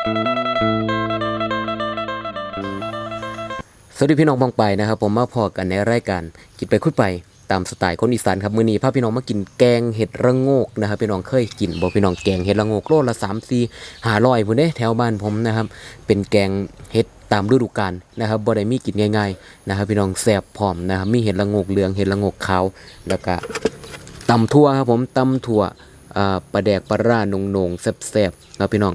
สวัสดีพี่น้องบองไปนะครับ ผมมาพอกันในรายการกินไปคุยไปตามสไตล์คนอีสานครับมื้อนี้พาพี่น้องมากินแกงเห็ดระโงกนะครับพี่น้องเคยกินบ่พี่น้องแกงเห็ดระโงกโลละ3 4 500พุ่นเด้แถวบ้านผมนะครับ เป็นแกงเห็ดตามฤดูกาลนะครับบ่ได้มีกินง่ายๆนะครับ พี่น้องแซ่บพร้อมนะครับมีเห็ดระโงกเหลืองเห็ดระโงกขาวแล้วก็ตำทั่วครับผมตำทั่วอ่าปลาแดกปลาร่าหนงๆแซ่บๆแล้วพี่น้อง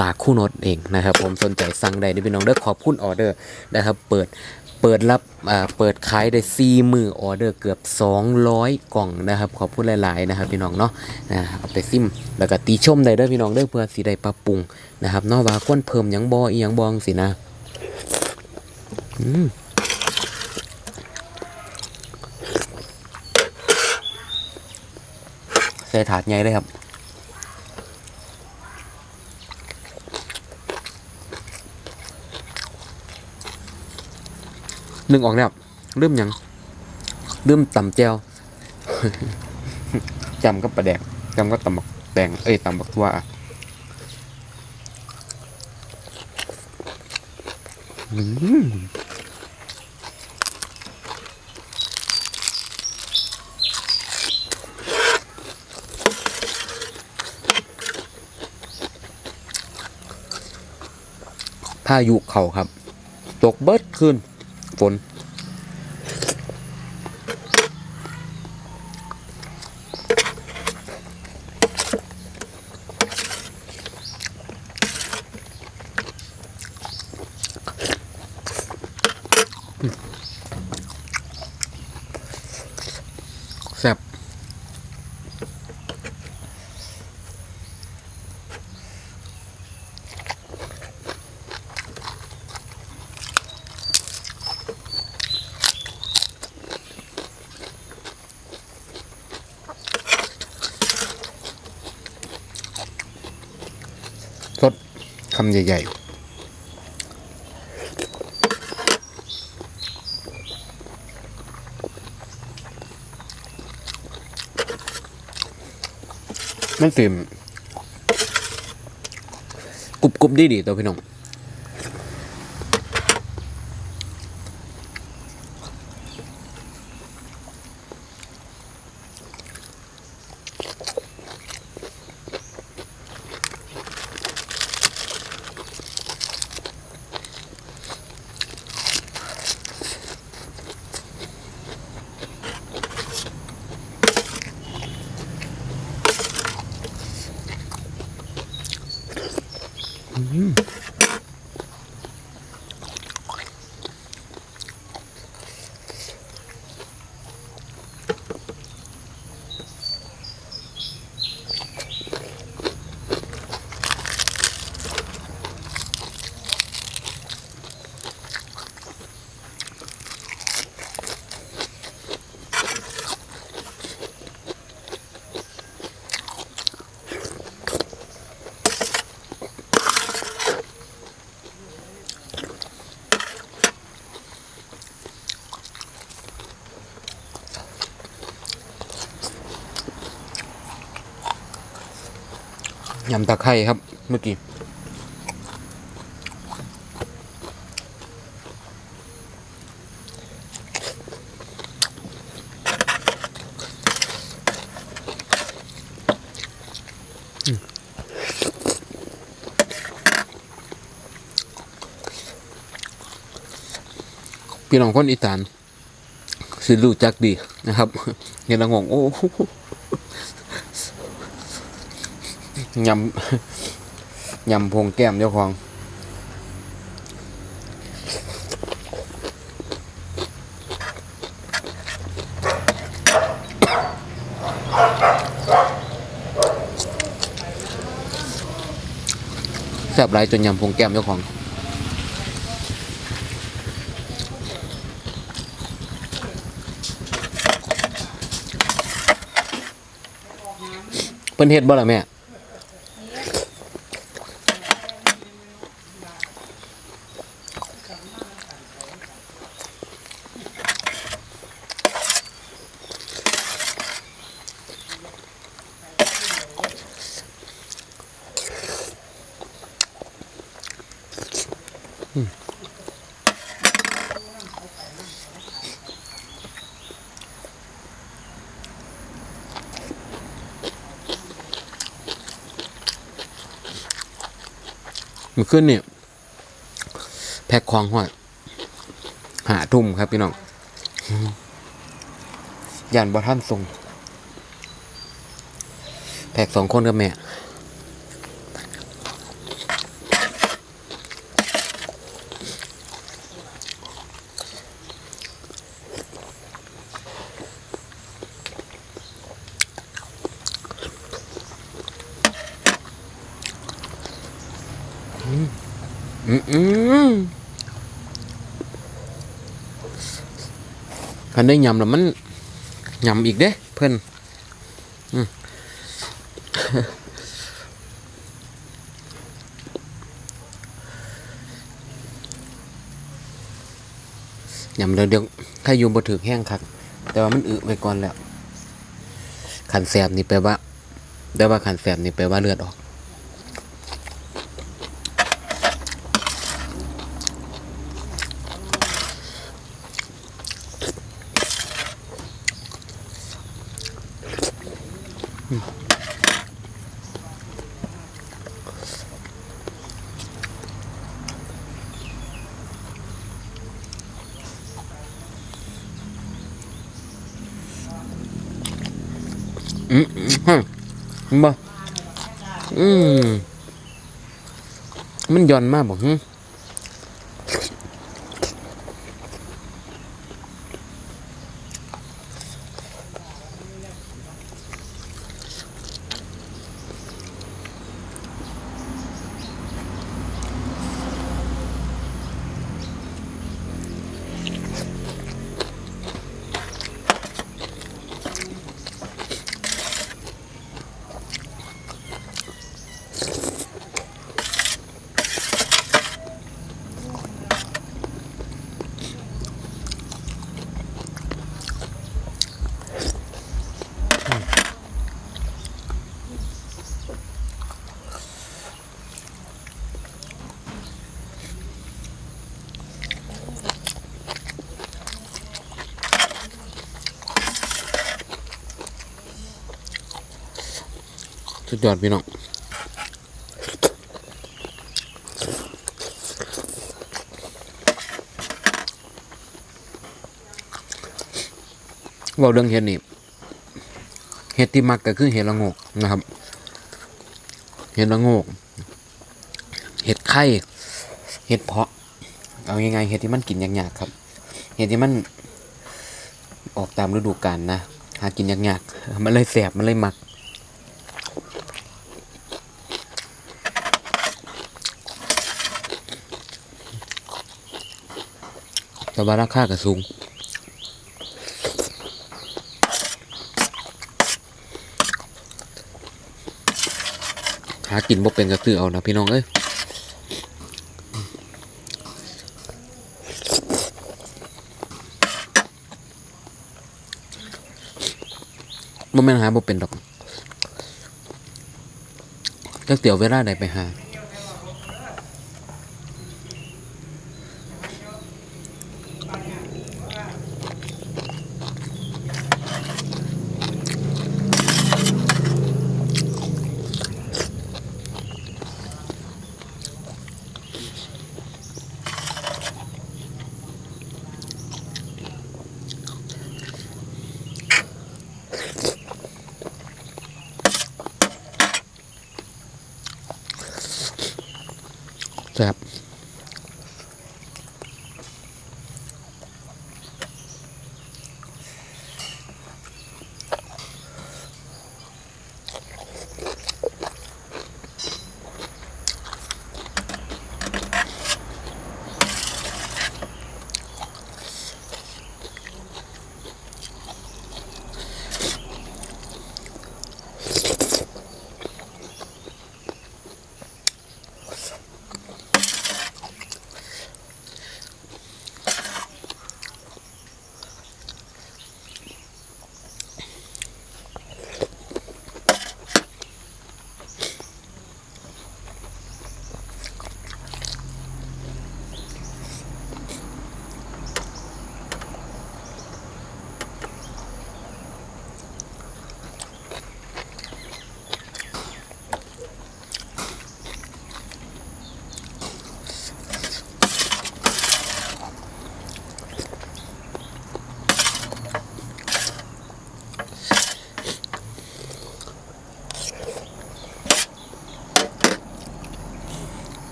ตาคู่นดเองนะครับ ผมสนใจสั่งได้ในพี่น้องเด้อขอบคุณออเดอร์นะครับ เปิดเปิดรับอ่าเปิดขายได้ซีมือออเดอร์เกือบ 200 กล่องนะครับ ขอบคุณหลายๆนะครับพี่น้องเนาะนะเอาไปซิมแล้วก็ตีชมได้เด้อพี่น้องเด้อเพื่อสิได้ปรับปรุงนะครับเนอกว่าควรเพิ่มยังบ่อียังบองสินะอืมใส่ถาดใหญ่เลยครับ หนึกออกแล้วเริ่มยังเริ่มต่ำแจวจำก็ประแดกจำก็ตำบักแตงเอ้ยตำบักทั่วอะอืมพายุเข่าครับ ตกเบิดขึ้น ฝ สดคำใหญ่ ๆมันตื่มกรุบกรุบดีดีๆตัวพี่น้อง Mm-hmm. ยำตะไคร้ครับเมื่อกี้พี่น้องคนอีสานสิรู้จักดีนะครับเห็นและงงโอ้ ยำยำพงแก้มเจ้าของแซ่บไรจนยำพงแก้มเจ้าของเพิ่นเฮ็ดบ่ล่ะแม่ มันขึ้นเนี่ยแพ็คของหอยหาทุ่มครับพี่น้องยานบ่ท่านส่งแพ็คสองคนกับแม่ คันได้ยำแล้วมันยำอีกเด้ เพื่อนอืมยำแล้วเดี๋ยวถ้ายูบ่ถึกแห้งคักแต่ว่ามันอึไว้ก่อนแล้วขันแสบนี่แปลว่า แต่ว่าขันแสบนี่แปลว่าเลือดออก อืมอืมฮะบ่อืมมันหย่อนมากบ่ฮึ ดยอดพี่น้องเว่าเรื่องเห็ดนี่เห็ดที่มักก็คือเห็ดละงกนะครับ เห็ดละงก เห็ดไข่เห็ดเพาะ เอายังไงเห็ดที่มันกินยากๆครับ เห็ดที่มันออกตามฤดูกาลนะ หากินยากๆมันเลยแสบมันเลยมัก แต่ว่าราคาก็สูงหากินบ่เป็นก็ซื้อเอานะพี่น้องเอ้ยบ่แม่นหาบ่เป็นดอกจักเตี๋ยวเวลาใดไปหา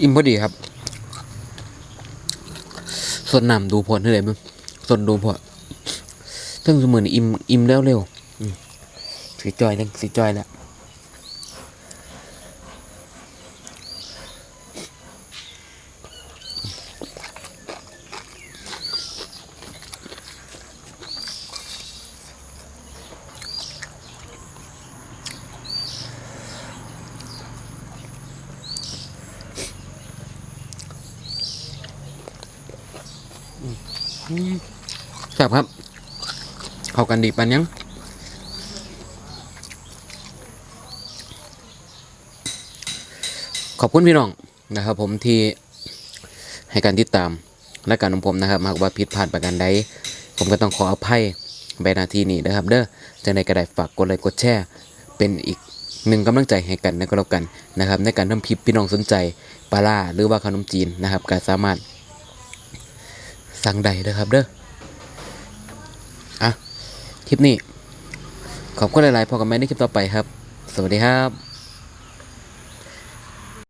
อิ่มพอดีครับ ส่วนน้ำดูพอเท่าไหร่มึงส่วนดูพอทั้งเสมือนอิ่มอิ่มแล้วเร็วสีจอยตั้งสีจอยแล้ว ครับครับ เข้ากันดีปันยังขอบคุณพี่น้องนะครับ ผมที่ให้การติดตามและการของผมนะครับหากว่าผิดพลาดประการใดผมก็ต้องขออภัยใบนาทีนี้นะครับ เด้อจะในกระไดฝากกดไลค์กดแชร์เป็นอีกหนึ่งกำลังใจให้กันนะก็แล้วกันนะครับ ในการทำคลิปพี่น้องสนใจปลาล่าหรือว่าขนมจีนนะครับก็สามารถ สั่งได้นะครับเด้ออะคลิปนี้ ขอบคุณหลายๆพอกับแม่ในคลิปต่อไปครับ สวัสดีครับ